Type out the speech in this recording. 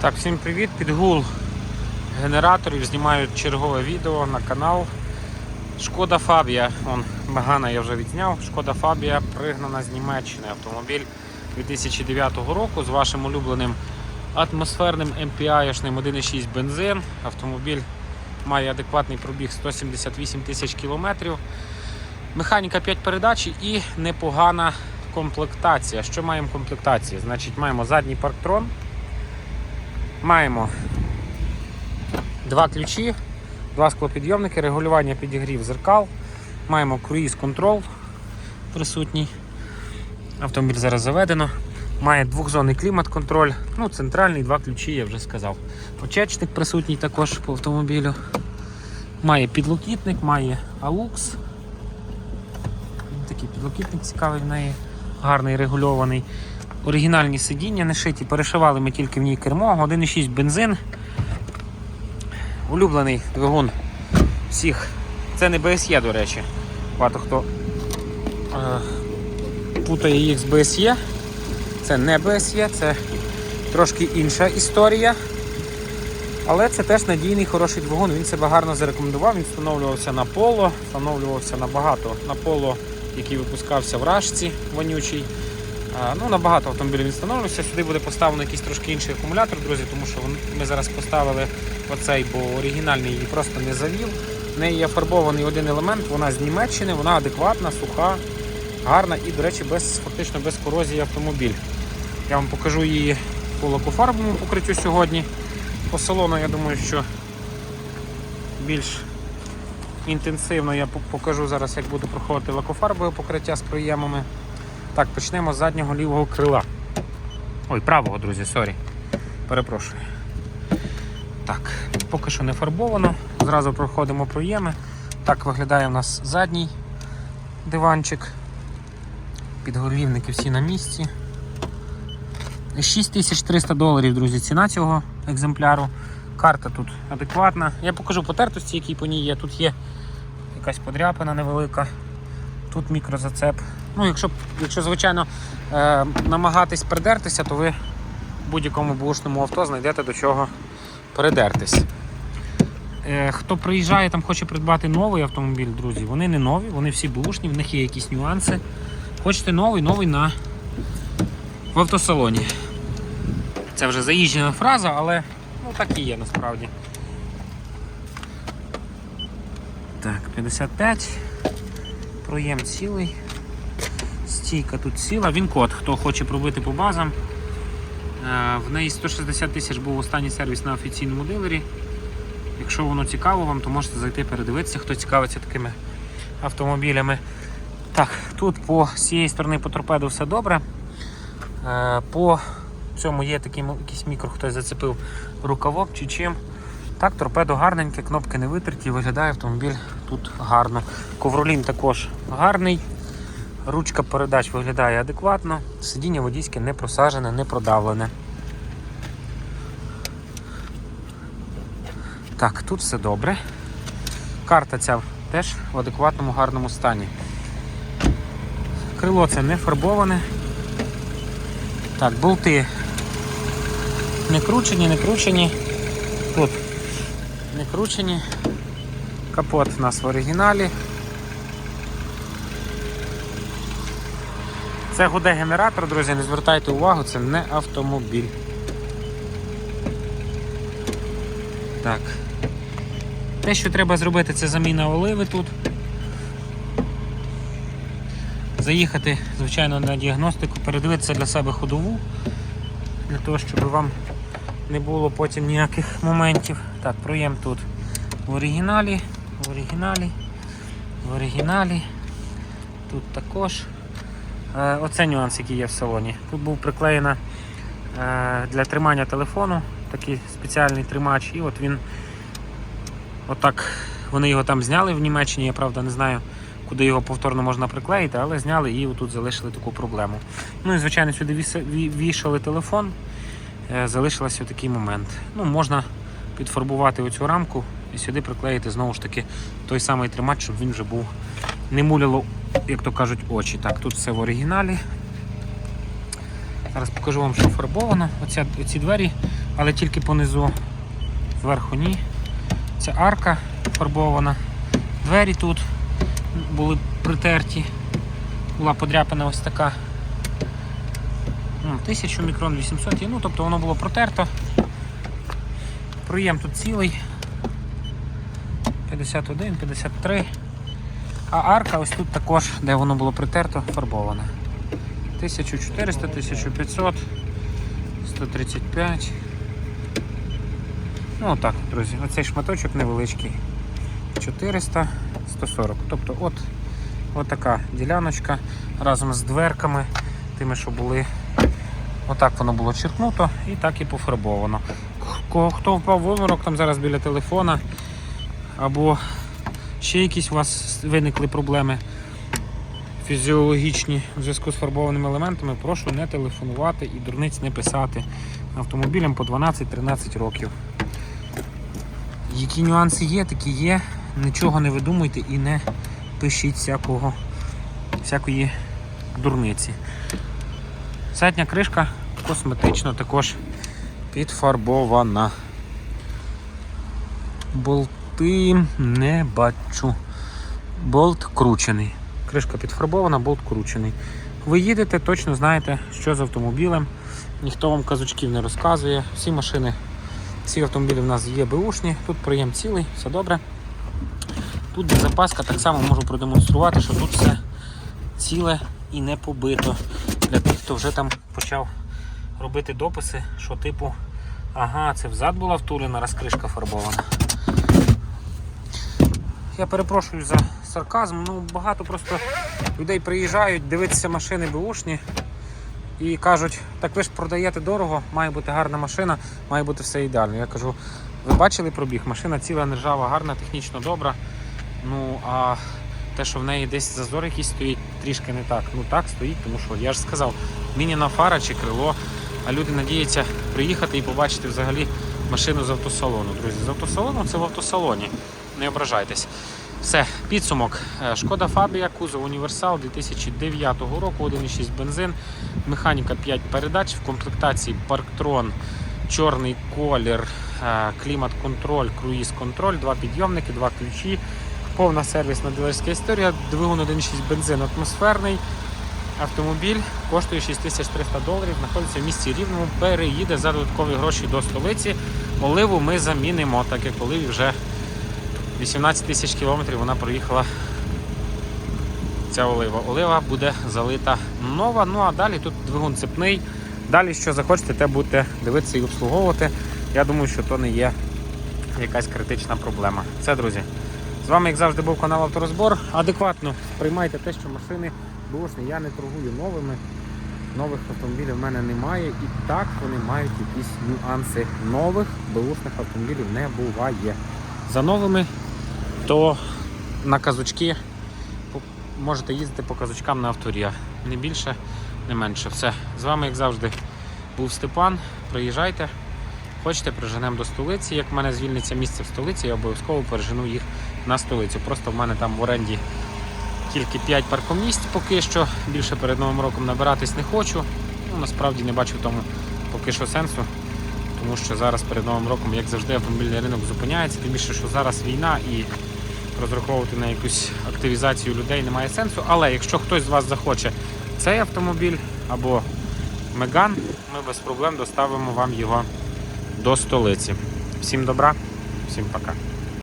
Так, всім привіт! Підгул генераторів знімаю чергове відео на канал. Шкода Фабія. Вон, Мегана я вже відзняв. Шкода Фабія пригнана з Німеччини. Автомобіль 2009 року з вашим улюбленим атмосферним MPI-шним 1.6 бензин. Автомобіль має адекватний пробіг 178 тисяч кілометрів. Механіка 5 передач і непогана комплектація. Що маємо в комплектації? Значить, маємо задній парктрон. Маємо два ключі, два склопідйомники, регулювання підігрів зеркал. Маємо круїз контрол присутній. Автомобіль зараз заведено. Має двохзонний клімат-контроль. Ну, центральний, два ключі, я вже сказав. Очечник присутній також по автомобілю. Має підлокітник, має AUX. Такий підлокітник цікавий в неї, гарний регульований. Оригінальні сидіння не шиті, перешивали ми тільки в ній кермо, 1,6 бензин. Улюблений двигун всіх. Це не BSE, до речі. Багато хто е, путає їх з BSE. Це не BSE, це трошки інша історія. Але це теж надійний хороший двигун. Він себе гарно зарекомендував. Він встановлювався на поло, встановлювався на багато на поло, який випускався в рашці вонючий. Ну, на багато автомобілів він встановлювався. Сюди буде поставлено якийсь трошки інший акумулятор, друзі, тому що ми зараз поставили оцей, бо оригінальний її просто не завів. В неї є фарбований один елемент, вона з Німеччини, вона адекватна, суха, гарна і, до речі, без, фактично без корозії автомобіль. Я вам покажу її по лакофарбовому покриттю сьогодні. По салону, я думаю, що більш інтенсивно я покажу зараз, як буде проходити лакофарбове покриття з проємами. Так, почнемо з заднього лівого крила. Ой, правого, друзі, сорі. Перепрошую. Так, поки що не фарбовано. Зразу проходимо проєми. Так виглядає у нас задній диванчик. Підголівники всі на місці. 6300 доларів, друзі, ціна цього екземпляру. Карта тут адекватна. Я покажу потертості, які по ній є. Тут є якась подряпина невелика. Тут мікрозацеп. Ну, якщо, якщо звичайно, е, намагатись придертися, то ви будь-якому бушному авто знайдете до чого придертись. Е, хто приїжджає, там хоче придбати новий автомобіль, друзі, вони не нові, вони всі бушні, в них є якісь нюанси. Хочете новий, новий на в автосалоні. Це вже заїжджена фраза, але ну, так і є насправді. Так, 55. Проєм цілий. Стійка тут ціла. Він код, хто хоче пробити по базам. Е, В неї 160 тисяч був останній сервіс на офіційному дилері. Якщо воно цікаво вам, то можете зайти передивитися, хто цікавиться такими автомобілями. Так, тут по з цієї сторони по торпеду все добре. Е, По цьому є такий якийсь мікро, хтось зацепив рукавом чи чим. Так, торпедо гарненьке, кнопки не витерті, виглядає автомобіль тут гарно. Ковролін також гарний. Ручка передач виглядає адекватно, сидіння водійське не просажене, не продавлене. Так, тут все добре. Карта ця теж в адекватному гарному стані. Крило це не фарбоване. Так, болти не кручені, не кручені. Тут не кручені. Капот у нас в оригіналі. Це гуде генератор, друзі, не звертайте увагу, це не автомобіль. Так. Те, що треба зробити, це заміна оливи тут. Заїхати, звичайно, на діагностику, передивитися для себе ходову, для того, щоб вам не було потім ніяких моментів. Так, проєм тут в оригіналі, в оригіналі, в оригіналі. Тут також. Е, Оце нюанс, який є в салоні. Тут був приклеєна е, для тримання телефону такий спеціальний тримач, і от він отак. Вони його там зняли в Німеччині, я правда не знаю, куди його повторно можна приклеїти, але зняли і отут залишили таку проблему. Ну і звичайно сюди вішали телефон, е, залишився такий момент. Ну, можна підфарбувати оцю рамку і сюди приклеїти знову ж таки той самий тримач, щоб він вже був не муляло, як то кажуть, очі. Так, тут все в оригіналі. Зараз покажу вам, що фарбовано. Оця, оці двері, але тільки понизу. Зверху ні. Ця арка фарбована. Двері тут були притерті. Була подряпана ось така. Ну, 1000 мікрон 800, ну тобто воно було протерто. Проєм тут цілий. 51, 53. А арка ось тут також, де воно було притерто, фарбована. 1400, 1500, 135. Ну отак, друзі, оцей шматочок невеличкий. 400, 140. Тобто от, от така діляночка разом з дверками, тими, що були. Отак воно було черкнуто і так і пофарбовано. Хто впав в обморок там зараз біля телефона, або ще якісь у вас виникли проблеми фізіологічні в зв'язку з фарбованими елементами, прошу не телефонувати і дурниць не писати автомобілям по 12-13 років. Які нюанси є, такі є. Нічого не видумуйте і не пишіть всякого, всякої дурниці. Задня кришка косметично також підфарбована. Болти не бачу. Болт кручений. Кришка підфарбована, болт кручений. Ви їдете, точно знаєте, що з автомобілем. Ніхто вам казочків не розказує. Всі машини, всі автомобілі в нас є беушні. Тут приєм цілий, все добре. Тут запаска, так само можу продемонструвати, що тут все ціле і не побито. Для тих, хто вже там почав робити дописи, що типу, ага, це взад була втулена, раз кришка фарбована. Я перепрошую за сарказм, ну багато просто людей приїжджають дивитися машини беушні і кажуть, так ви ж продаєте дорого, має бути гарна машина, має бути все ідеально. Я кажу, ви бачили пробіг? Машина ціла, нержава, гарна, технічно добра. Ну а те, що в неї десь зазор якийсь стоїть, трішки не так. Ну так стоїть, тому що я ж сказав, мініна фара чи крило. А люди надіються приїхати і побачити взагалі машину з автосалону. Друзі, з автосалону це в автосалоні. Не ображайтесь. Все, підсумок. Е, Шкода Фабія, кузов універсал 2009 року, 1,6 бензин, механіка 5 передач, в комплектації Парктрон, чорний колір, е, клімат-контроль, круїз-контроль, два підйомники, два ключі, повна сервісна дилерська історія, двигун 1,6 бензин атмосферний. Автомобіль коштує 6300 доларів, знаходиться в місті Рівному, переїде за додаткові гроші до столиці. Оливу ми замінимо, так як Оливі вже 18 тисяч кілометрів вона проїхала ця олива. Олива буде залита нова. Ну а далі тут двигун цепний. Далі, що захочете, те будете дивитися і обслуговувати. Я думаю, що то не є якась критична проблема. Це, друзі. З вами, як завжди, був канал Авторозбор. Адекватно приймайте те, що машини бушні. Я не торгую новими. Нових автомобілів в мене немає. І так вони мають якісь нюанси. Нових бушних автомобілів не буває. За новими, то на казочки можете їздити по казочкам на авторія. Не більше, не менше. Все. З вами, як завжди, був Степан. Приїжджайте. Хочете, приженемо до столиці. Як в мене звільниться місце в столиці, я обов'язково пережену їх на столицю. Просто в мене там в оренді тільки 5 паркомісць поки що. Більше перед Новим роком набиратись не хочу. Ну, насправді не бачу в тому поки що сенсу. Тому що зараз перед Новим роком, як завжди, автомобільний ринок зупиняється, тим більше, що зараз війна і розраховувати на якусь активізацію людей немає сенсу. Але якщо хтось з вас захоче цей автомобіль або Меган, ми без проблем доставимо вам його до столиці. Всім добра, всім пока.